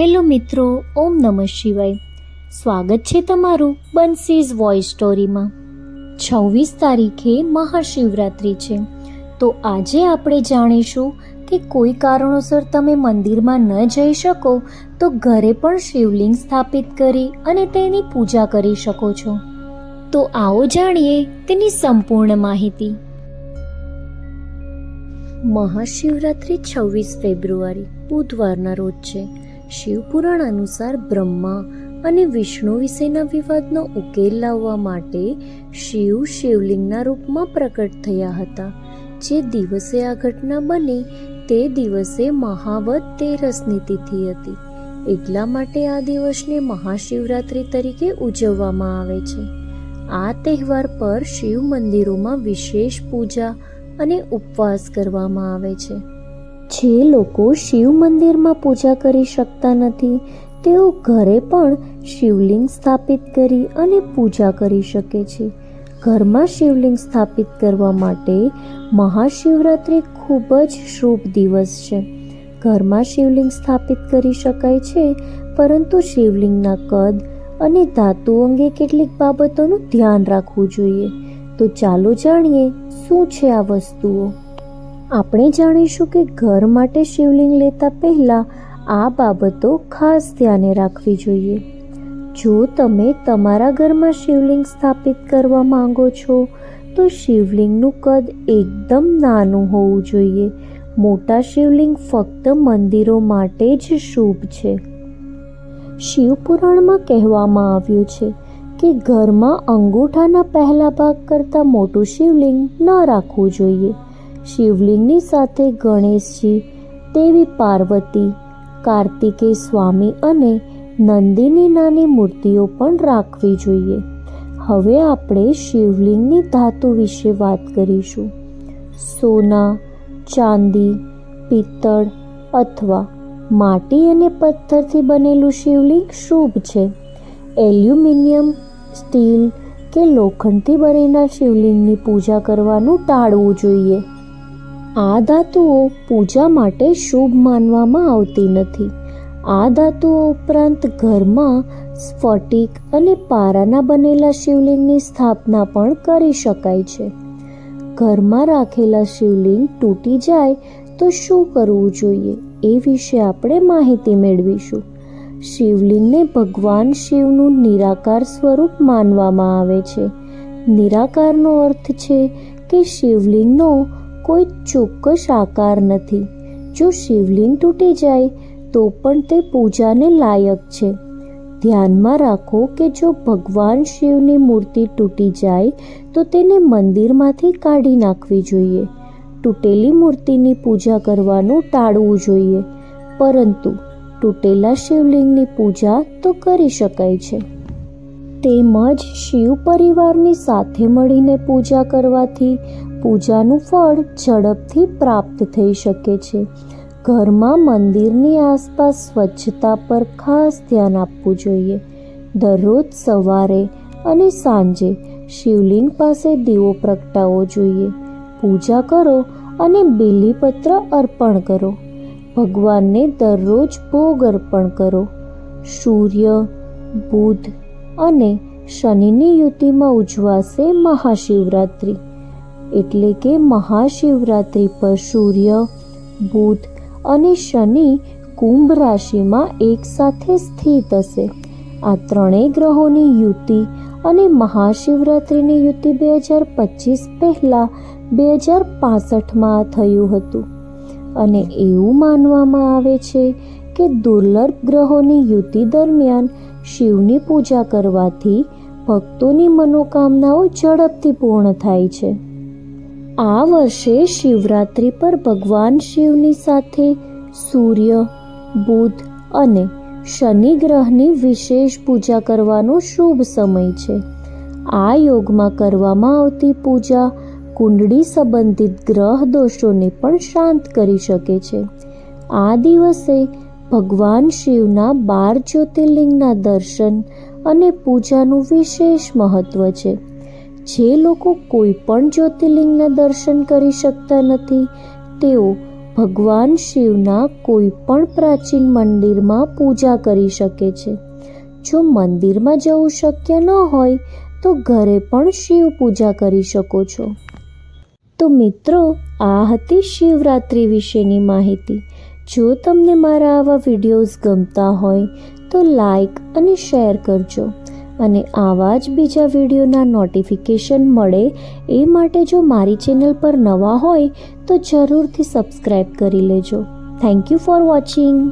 Hello મિત્રો, ઓમ નમઃ શિવાય. સ્વાગત છે તમારું બંસીઝ વોઇસ સ્ટોરીમાં. છવ્વીસ તારીખે મહાશિવરાત્રિ છે. તો આજે આપણે જાણીશું કે કોઈ કારણોસર તમે મંદિરમાં ન જઈ શકો, તો ઘરે પણ શિવલિંગ સ્થાપિત કરી અને તેની પૂજા કરી શકો છો. તો આવો જાણીએ તેની સંપૂર્ણ માહિતી. મહાશિવરાત્રિ છવ્વીસ ફેબ્રુઆરી, બુધવારના રોજ છે. શિવપુરાણ અનુસાર બ્રહ્મા અને વિષ્ણુ વિશેના વિવાદનો ઉકેલ લાવવા માટે શિવ શિવલિંગના રૂપમાં પ્રકટ થયા હતા. જે દિવસે આ ઘટના બની, તે દિવસે મહાવત તેરસની તિથિ હતી. એટલા માટે આ દિવસને મહાશિવરાત્રિ તરીકે ઉજવવામાં આવે છે. આ તહેવાર પર શિવ મંદિરોમાં વિશેષ પૂજા અને ઉપવાસ કરવામાં આવે છે. જે લોકો શિવ મંદિરમાં પૂજા કરી શકતા નથી, તેઓ ઘરે પણ શિવલિંગ સ્થાપિત કરી અને પૂજા કરી શકે છે. ઘરમાં શિવલિંગ સ્થાપિત કરવા માટે મહાશિવરાત્રિ ખૂબ જ શુભ દિવસ છે. ઘરમાં શિવલિંગ સ્થાપિત કરી શકાય છે, પરંતુ શિવલિંગના કદ અને ધાતુ અંગે કેટલીક બાબતોનું ધ્યાન રાખવું જોઈએ. તો ચાલો જાણીએ, શું છે આ વસ્તુઓ? આપણે જાણીશું કે ઘર માટે શિવલિંગ લેતા પહેલાં આ બાબતો ખાસ ધ્યાને રાખવી જોઈએ. જો તમે તમારા ઘરમાં શિવલિંગ સ્થાપિત કરવા માંગો છો, તો શિવલિંગનું કદ એકદમ નાનું હોવું જોઈએ. મોટા શિવલિંગ ફક્ત મંદિરો માટે જ શુભ છે. શિવપુરાણમાં કહેવામાં આવ્યું છે કે ઘરમાં અંગૂઠાના પહેલા ભાગ કરતાં મોટું શિવલિંગ ન રાખવું જોઈએ. શિવલિંગની સાથે ગણેશજી, દેવી પાર્વતી, કાર્તિકેય સ્વામી અને નંદીની નાની મૂર્તિઓ પણ રાખવી જોઈએ. હવે આપણે શિવલિંગની ધાતુ વિશે વાત કરીશું. સોના, ચાંદી, પિત્તળ અથવા માટી અને પથ્થરથી બનેલું શિવલિંગ શુભ છે. એલ્યુમિનિયમ, સ્ટીલ કે લોખંડથી બનેલા શિવલિંગની પૂજા કરવાનું ટાળવું જોઈએ. આ ધાતુઓ પૂજા માટે શુભ માનવામાં આવતી નથી. આ ધાતુઓ ઉપરાંત ઘરમાં સ્ફટિક અને પારાના બનેલા શિવલિંગની સ્થાપના પણ કરી શકાય છે. ઘરમાં રાખેલા શિવલિંગ તૂટી જાય તો શું કરવું જોઈએ એ વિશે આપણે માહિતી મેળવીશું. શિવલિંગને ભગવાન શિવનું નિરાકાર સ્વરૂપ માનવામાં આવે છે. નિરાકારનો અર્થ છે કે શિવલિંગનો કોઈ ચોક્કસ આકાર નથી. જો શિવલિંગ તૂટી જાય, તો પણ તે પૂજાને લાયક છે. ધ્યાનમાં રાખો કે જો ભગવાન શિવની મૂર્તિ તૂટી જાય, તો તેને મંદિરમાંથી કાઢી નાખવી જોઈએ. તૂટેલી મૂર્તિની પૂજા કરવાનું ટાળવું જોઈએ. પરંતુ તૂટેલા શિવલિંગની પૂજા તો કરી શકાય છે. તેમજ શિવ પરિવારની સાથે મળીને પૂજા કરવાથી પૂજાનું ફળ ઝડપથી પ્રાપ્ત થઈ શકે છે. ઘરમાં મંદિરની આસપાસ સ્વચ્છતા પર ખાસ ધ્યાન આપવું જોઈએ. દરરોજ સવારે અને સાંજે શિવલિંગ પાસે દીવો પ્રગટાવવો જોઈએ. પૂજા કરો અને બેલીપત્ર અર્પણ કરો. ભગવાનને દરરોજ ભોગ અર્પણ કરો. સૂર્ય, બુધ અને શનિની યુતિમાં ઉજવાશે મહાશિવરાત્રિ. એટલે કે મહાશિવરાત્રિ પર સૂર્ય, બુધ અને શનિ કુંભ રાશિમાં એકસાથે સ્થિત હશે. આ ત્રણેય ગ્રહોની યુતિ અને મહાશિવરાત્રિની યુતિ બે હજાર પચીસ પહેલાં બે હજાર પાસઠમાં થયું હતું. અને એવું માનવામાં આવે છે કે દુર્લભ ગ્રહોની યુતિ દરમિયાન શિવની પૂજા કરવાથી ભક્તોની મનોકામનાઓ ઝડપથી પૂર્ણ થાય છે. આ વર્ષે શિવરાત્રિ પર ભગવાન શિવની સાથે સૂર્ય, બુધ અને શનિ ગ્રહની વિશેષ પૂજા કરવાનો શુભ સમય છે. આ યોગમાં કરવામાં આવતી પૂજા કુંડળી સંબંધિત ગ્રહ દોષોને પણ શાંત કરી શકે છે. આ દિવસે ભગવાન શિવના બાર જ્યોતિર્લિંગના દર્શન અને પૂજાનું વિશેષ મહત્વ છે. જે લોકો કોઈ પણ જ્યોતિર્લિંગના દર્શન કરી શકતા નથી, તેઓ ભગવાન શિવના કોઈ પણ પ્રાચીન મંદિરમાં પૂજા કરી શકે છે. જો મંદિરમાં જવું શક્ય ન હોય, તો ઘરે પણ શિવ પૂજા કરી શકો છો. તો મિત્રો, આ હતી શિવરાત્રિ વિશેની માહિતી. જો તમને મારા આવા વિડીયોઝ ગમતા હોય, તો લાઈક અને શેર કરજો. અને આવા જ બીજા વિડીયોના નોટિફિકેશન મળે એ માટે જો મારી ચેનલ પર નવા હોય તો જરૂરથી સબસ્ક્રાઈબ કરી લેજો. Thank you for watching